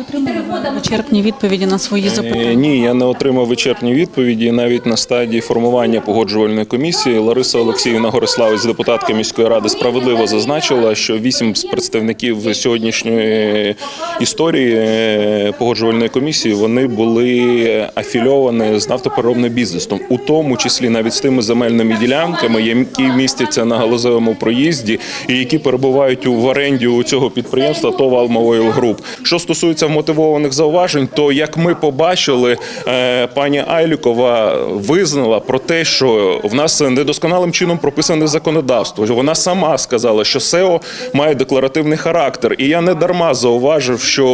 отримали вичерпні відповіді на свої Е, запитання? Ні, я не отримав вичерпні відповіді. Навіть на стадії формування погоджувальної комісії Лариса Олексіївна Гориславець, депутатка міської ради, справедливо зазначила, що вісім з представників сьогоднішньої історії е, погоджувальної комісії вони були афільовані з нафтопереробним бізнесом, у тому числі навіть з тими земельними ділянками, які містяться на галузевому проїзді і які перебувають у в оренді у цього підприємства ТОВ «Алма Ойл Груп. Що стосується мотивованих зауважень, то як ми побачили, е, пані Айлікова визнала про те, що в нас недосконалим чином прописане законодавство. Вона сама сказала, що СЕО має декларативний характер, і я не дарма зауважив, що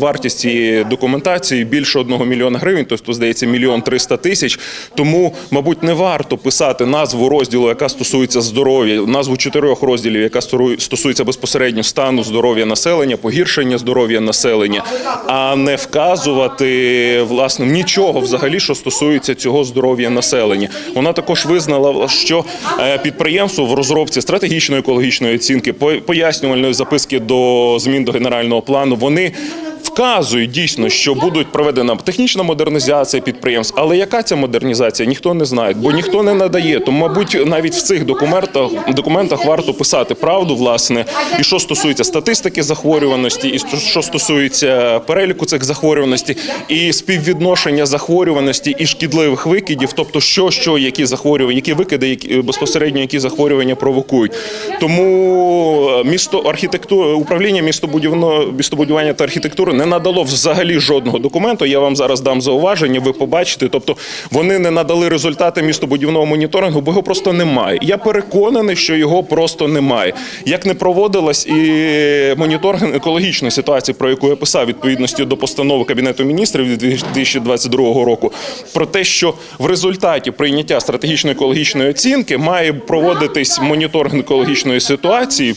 вартість цієї документації більше одного мільйона гривень, тобто здається мільйон триста тисяч. Тому, мабуть, не варто писати назву розділу, яка стосується здоров'я, назву чотирьох розділів, яка стосується безпосередньо стану здоров'я населення, погіршення здоров'я населення, а не вказувати власне нічого взагалі, що стосується цього здоров'я населення. Вона також визнала, що е, підприємство в розробці стратегічної екологічної оцінки, пояснювальної записки до змін до генерального плану, вони. Вказують дійсно, що будуть проведена технічна модернізація підприємств, але яка ця модернізація, ніхто не знає, бо ніхто не надає. Тому, мабуть, навіть в цих документах документах варто писати правду, власне, і що стосується статистики захворюваності, і що стосується переліку цих захворюваностей, і співвідношення захворюваності і шкідливих викидів, тобто що, що які захворювання, які викиди, які безпосередньо які захворювання провокують. Тому е, місто архітектури управління містобудівного містобудування та архітектури не надало взагалі жодного документу. Я вам зараз дам зауваження. Ви побачите. Тобто вони не надали результати містобудівного моніторингу, бо його просто немає. Я переконаний, що його просто немає. Як не проводилась і моніторинг екологічної ситуації, про яку я писав відповідності до постанови кабінету міністрів від 2022 року, про те, що в результаті прийняття стратегічної екологічної оцінки має проводитись моніторинг екологічної ситуації.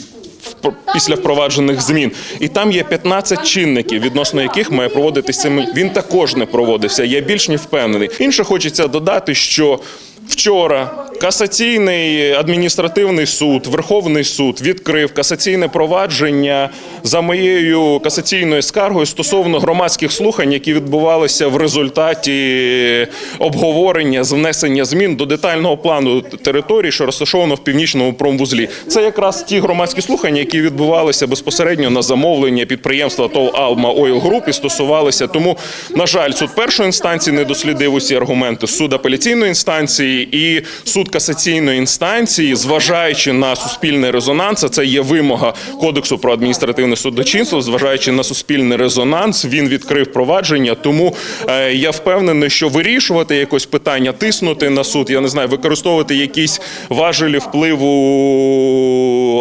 Після впроваджених змін, і там є 15 чинників, відносно яких має проводитися. Він також не проводився. Я більш не впевнений. Інше хочеться додати, що вчора касаційний адміністративний суд, Верховний суд відкрив касаційне провадження за моєю касаційною скаргою стосовно громадських слухань, які відбувалися в результаті обговорення з внесення змін до детального плану території, що розташовано в північному промвузлі. Це якраз ті громадські слухання, які відбувалися безпосередньо на замовлення підприємства ТОВ Алма Ойл Груп і стосувалися. Тому, на жаль, суд першої інстанції не дослідив усі аргументи. Суд апеляційної інстанції і суд касаційної інстанції, зважаючи на суспільний резонанс, а це є вимога кодексу про адміністративне судочинство, зважаючи на суспільний резонанс, він відкрив провадження. Тому е, я впевнений, що вирішувати якось питання, тиснути на суд, я не знаю, використовувати якісь важелі впливу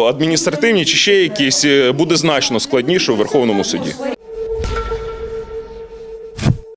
адміністративні чи ще якісь е, буде значно складніше у Верховному суді.